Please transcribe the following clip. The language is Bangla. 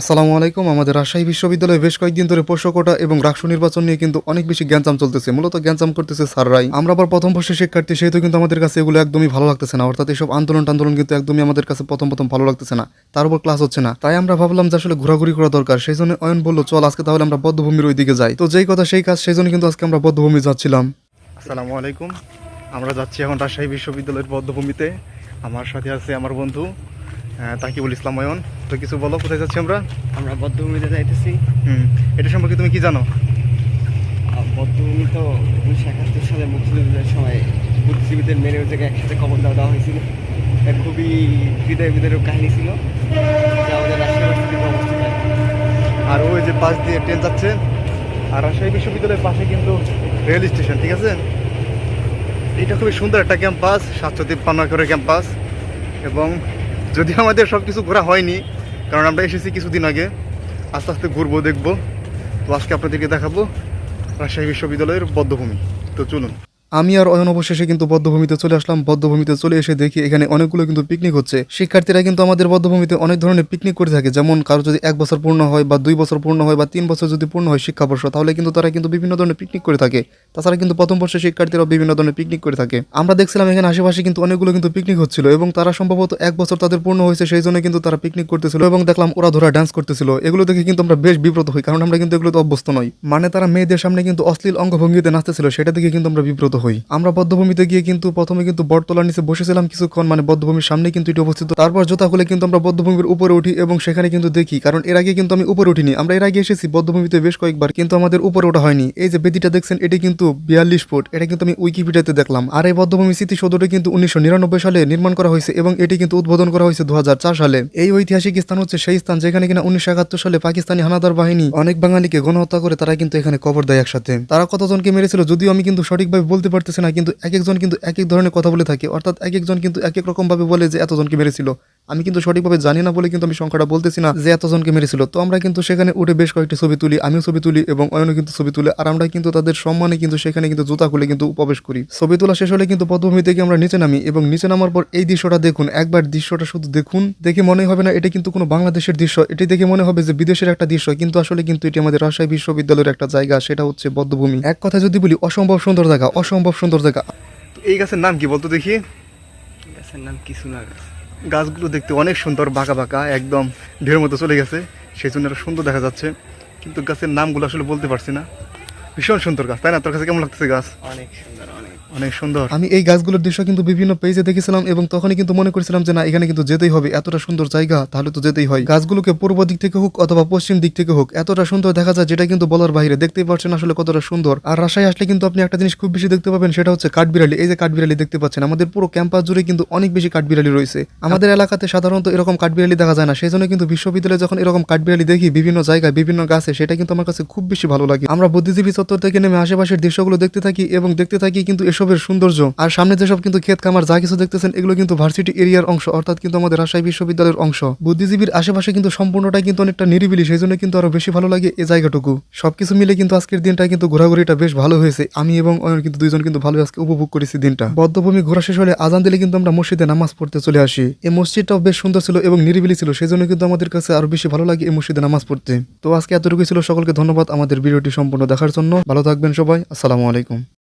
আসসালামু আলাইকুম। আমাদের রাজশাহী বিশ্ববিদ্যালয়ে বেশ কয়েকদিন ধরে পোষ্যকোটা এবং রাষ্ট্র নির্বাচন নিয়ে কিন্তু অনেক বেশি জ্ঞানচাম চলতেছে। মূলত জ্ঞানচাম করতেছে স্যাররাই আমরা আবার প্রথম বর্ষের শিক্ষার্থী, সেহেতু কিন্তু আমাদের কাছে এগুলো একদমই ভালো লাগতেছে না। অর্থাৎ এসব আন্দোলন টান্দোলন কিন্তু একদমই আমাদের কাছে প্রথম প্রথম ভালো লাগতেছে না। তার উপর ক্লাস হচ্ছে না। তাই আমরা ভাবলাম যে আসলে ঘোরাঘুরি করা দরকার। সেই জন্য অয়ন বলল, চল আজকে তাহলে আমরা বদ্ধভূমির ওই দিকে যাই। তো যেই কথা সেই কাজ, সেই জন্য কিন্তু আজকে আমরা বদ্ধভূমি যাচ্ছিলাম। আসসালামু আলাইকুম। আমরা যাচ্ছি এখন রাজশাহী বিশ্ববিদ্যালয়ের বদ্ধভূমিতে। আমার সাথে আছে আমার বন্ধু তাকিবুল ইসলাম অয়ন তো কিছু বলো কোথায় যাচ্ছি আমরা? আমরা বদ্ধভূমিতে যাইতেছি। হুম এটা সম্পর্কে তুমি কি জানো? আর বদ্ধভূমি তো উনিশশো একাত্তর সালে মুক্তিযুদ্ধের সময় বুদ্ধিজীবীদের মেরে ওই জায়গায় একসাথে কবর দেওয়া দেওয়া হয়েছিল। এটা খুবই হৃদয় বিদারক কাহিনী ছিল যা আমাদের অবস্থিত। আর আর ওই যে পাশ দিয়ে ট্রেন যাচ্ছে আর রাজশাহী বিশ্ববিদ্যালয়ের পাশে কিন্তু রেল স্টেশন ঠিক আছে? এটা খুবই সুন্দর একটা ক্যাম্পাস সাতশো তিপ্পান্ন একরের ক্যাম্পাস এবং যদি আমাদের সব কিছু ঘোরা হয়নি, কারণ আমরা এসেছি কিছুদিন আগে। আস্তে আস্তে ঘুরবো, দেখব। তো আজকে আপনাদেরকে দেখাবো রাজশাহী বিশ্ববিদ্যালয়ের বদ্ধভূমি। তো চলুন। আমি আর অয়ন অবশেষে কিন্তু বদ্ধভূমিতে চলে আসলাম। বদ্ধভূমিতে চলে এসে দেখি এখানে অনেকগুলো কিন্তু পিকনিক হচ্ছে। শিক্ষার্থীরা কিন্তু আমাদের বদ্ধভূমিতে অনেক ধরনের পিকনিক করে থাকে। যেমন কারও যদি এক বছর পূর্ণ হয় বা দুই বছর পূর্ণ হয় বা তিন বছর যদি পূর্ণ হয় শিক্ষাবর্ষ, তাহলে কিন্তু তারা কিন্তু বিভিন্ন ধরনের পিকনিক করে থাকে। তাছাড়া কিন্তু প্রথম বর্ষের শিক্ষার্থীরা বিভিন্ন ধরনের পিকনিক করে থাকে। আমরা দেখছিলাম এখানে আশেপাশে কিন্তু অনেকগুলো কিন্তু পিকনিক হচ্ছিল এবং তারা সম্ভবত এক বছর তাদের পূর্ণ হয়েছে, সেই জন্য কিন্তু তারা পিকনিক করতেছিল এবং দেখলাম ওরা ধরা ডান্স করতেছিল। এগুলো দেখে কিন্তু আমরা বেশ বিব্রত হই, কারণ আমরা কিন্তু এগুলোতে অভ্যস্ত নই। মানে তারা মেয়েদের সামনে কিন্তু অশ্লীল অঙ্গভঙ্গিতে নাচতেছিল, সেটা দেখে কিন্তু আমরা বিব্রত হই। আমরা বদ্ধভূমিতে গিয়ে কিন্তু প্রথমে কিন্তু বটতলার নিচে বসেছিলাম কিছুক্ষণ মানে বদ্ধভূমির সামনে কিন্তু এটি অবস্থিত। তারপর জোতা খুলে কিন্তু আমরা বদ্ধভূমির উপরে উঠি এবং সেখানে কিন্তু দেখি, কারণ এর আগে কিন্তু আমি উপরে উঠিনি। আমরা এর আগে এসেছি বদ্ধভূমিতে বেশ কয়েকবার, কিন্তু আমাদের উপরে ওঠা হয়নি। এই যে বেদিটা দেখছেন, এটি কিন্তু বিয়াল্লিশ ফুট। এটা কিন্তু আমি উইকিপিডিয়াতে দেখলাম। আর এই বদ্ধভূমি স্মৃতিসৌধটি কিন্তু উনিশশো নিরানব্বই সালে নির্মাণ করা হয়েছে এবং এটি কিন্তু উদ্বোধন করা হয়েছে দু হাজার চার সালে। এই ঐতিহাসিক স্থান হচ্ছে সেই স্থান যেখানে কিনা উনিশশো একাত্তর সালে পাকিস্তানি হানাদার বাহিনী অনেক বাঙালিকে গণহত্যা করে, তারা কিন্তু এখানে কবর দেয় একসাথে। তারা কতজনকে মেরেছিল যদিও আমি কিন্তু সঠিকভাবে বলতে পারতেছি না, কিন্তু এক একজন কিন্তু এক এক ধরনের কথা বলে থাকে। অর্থাৎ এক একজন কিন্তু এক এক রকমভাবে বলে যে, এতজনকে মেরেছিল। আমি কিন্তু সঠিকভাবে জানি না বলে কিন্তু আমি সংখ্যাটা বলতেছি না যে এতজনকে মেরেছিল। তো আমরা কিন্তু সেখানে উঠে বেশ কয়েকটি ছবি তুলি আমিও ছবি তুলি এবং অয়নও কিন্তু ছবি তুলে আর আমরা কিন্তু তাদের সম্মানে কিন্তু সেখানে কিন্তু জুতা খুলে কিন্তু প্রবেশ করি। ছবি তোলা শেষ হলে কিন্তু পদ্মভূমি থেকে আমরা নিচে নামি এবং নিচে নামার পর এই দৃশ্যটা দেখুন একবার দৃশ্যটা শুধু দেখুন দেখে মনে হবে না এটা কিন্তু কোনো বাংলাদেশের দৃশ্য এটি দেখে মনে হবে যে বিদেশের একটা দৃশ্য কিন্তু আসলে কিন্তু এটি আমাদের রাজশাহী বিশ্ববিদ্যালয়ের একটা জায়গা সেটা হচ্ছে বদ্ধভূমি এক কথা যদি বলি অসম্ভব সুন্দর জায়গা অসম্ভব সুন্দর জায়গা। এই গাছের নাম কি বলতো দেখি? গাছের নাম কিছু না গাছ। গাছগুলো দেখতে অনেক সুন্দর, বাঁকা বাঁকা, একদম ঢের মতো চলে গেছে। সেই জন্য এটা সুন্দর দেখা যাচ্ছে। কিন্তু গাছের নামগুলো আসলে বলতে পারছি না। ভীষণ সুন্দর গাছ, তাই না? তোর কাছে কেমন লাগতেছে গাছ? অনেক সুন্দর অনেক সুন্দর। আমি এই গাছগুলোর দৃশ্য কিন্তু বিভিন্ন পেজে দেখেছিলাম এবং তখনই কিন্তু মনে করেছিলাম যে না, এখানে কিন্তু যেতেই হবে, এতটা সুন্দর জায়গা, তাহলে তো যেতেই হয়। গাছগুলোকে পূর্ব দিক থেকে হোক অথবা পশ্চিম দিক থেকে হোক, এতটা সুন্দর দেখা যায় যেটা কিন্তু বলার বাইরে। দেখতেই পাচ্ছেন আসলে কতটা সুন্দর। আর রাজশাহী আসলে কিন্তু আপনি একটা জিনিস খুব বেশি দেখতে পাবেন, সেটা হচ্ছে কাঠবিড়ালি। এই যে কাঠবিড়ালি দেখতে পাচ্ছেন, আমাদের পুরো ক্যাম্পাস জুড়ে কিন্তু অনেক বেশি কাঠবিড়ালি রয়েছে। আমাদের এলাকাতে সাধারণত এরকম কাঠবিড়ালি দেখা যায় না সেই জন্য কিন্তু বিশ্ববিদ্যালয়ে যখন এরকম কাঠবিড়ালি দেখি বিভিন্ন জায়গায়, বিভিন্ন গাছে, সেটা কিন্তু আমার কাছে খুব বেশি ভালো লাগে। আমরা বুদ্ধিজীবী চত্বর থেকে নেমে আশেপাশের দৃশ্যগুলো দেখতে থাকি এবং দেখতে থাকি কিন্তু এসবের সৌন্দর্য আর সামনে যেসব কিন্তু ক্ষেত খামার যা কিছু দেখতেছেন, এগুলো কিন্তু ভার্সিটি এরিয়ার অংশ, অর্থাৎ কিন্তু আমাদের রাজশাহী বিশ্ববিদ্যালয়ের অংশ। বুদ্ধিজীবীর আশেপাশে কিন্তু সম্পূর্ণটাই কিন্তু অনেকটা নিরিবিলি সেই জন্য কিন্তু আরও বেশি ভালো লাগে এই জায়গাটুকু। সবকিছু মিলে কিন্তু আজকের দিনটা কিন্তু ঘোরাঘুরিটা বেশ ভালো হয়েছে। আমি এবং অয়ন কিন্তু দুইজন কিন্তু ভালো আজকে উপভোগ করেছি দিনটা। বদ্ধভূমি ঘোরা শেষ হলে আজান দিলে কিন্তু আমরা মসজিদে নামাজ পড়তে চলে আসি। এই মসজিদটাও বেশ সুন্দর ছিল এবং নিরিবিলি ছিল সেই জন্য কিন্তু আমাদের কাছে আরও বেশি ভালো লাগে এই মসজিদে নামাজ পড়তে। তো আজকে এতটুকুই ছিল, সকলকে ধন্যবাদ আমাদের ভিডিওটি সম্পূর্ণ দেখার জন্য। ভালো থাকবেন সবাই, আসসালামু আলাইকুম।